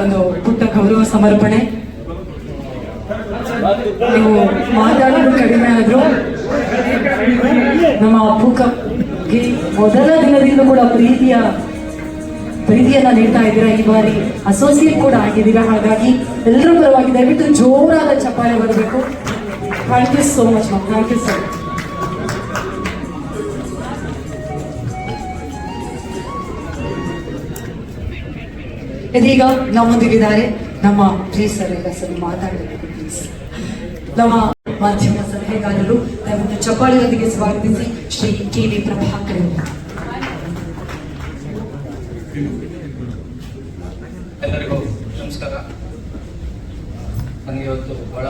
ಒಂದು ಪುಟ್ಟ ಗೌರವ ಸಮರ್ಪಣೆ. ನೀವು ಮಾತಾಡೋದು ಕಡಿಮೆ ಆದ್ರು ನಮ್ಮ ಅಪ್ಪುಗೆ ಮೊದಲ ದಿನದಿಂದ ಕೂಡ ಪ್ರೀತಿಯ ಪ್ರೀತಿಯನ್ನ ನೀಡ್ತಾ ಇದ್ದೀರಾ? ಈ ಬಾರಿ ಅಸೋಸಿಯೇಟ್ ಕೂಡ ಆಗಿದ್ದೀರಾ? ಹಾಗಾಗಿ ಎಲ್ಲರೂ ಪರವಾಗಿ ದಯವಿಟ್ಟು ಜೋರಾದ ಚಪ್ಪಾಳೆ ಬರಬೇಕು thank you so much ma'am thank you so much ಇದೀಗ ನಮ್ಮೊಂದಿಗಿದ್ದಾರೆ ನಮ್ಮ ಶ್ರೀ ಸರ್ ಎಲ್ಲ ಸರ್ ಮಾತಾಡಬೇಕು ಪ್ಲೀಸ್ ನಮ್ಮ ಮಾಧ್ಯಮ ಸಲಹೆಗಾರರು ದಯವಿಟ್ಟು ಚಪ್ಪಾಳಿಯೊಂದಿಗೆ ಸ್ವಾಗತಿಸಿ ಶ್ರೀ ಕೆ ವಿ ಪ್ರಭಾಕರ್ ಅವರು. ಎಲ್ಲರಿಗೂ ನಮಸ್ಕಾರ. ನನಗೆ ಇವತ್ತು ಬಹಳ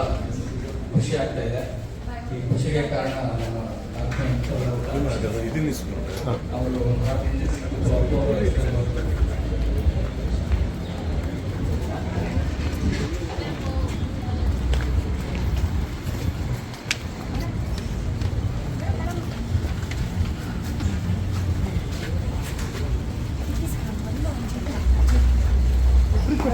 ಖುಷಿ ಆಗ್ತಾ ಇದೆ. ಈ ಖುಷಿಗೆ ಕಾರಣ ನಮ್ಮ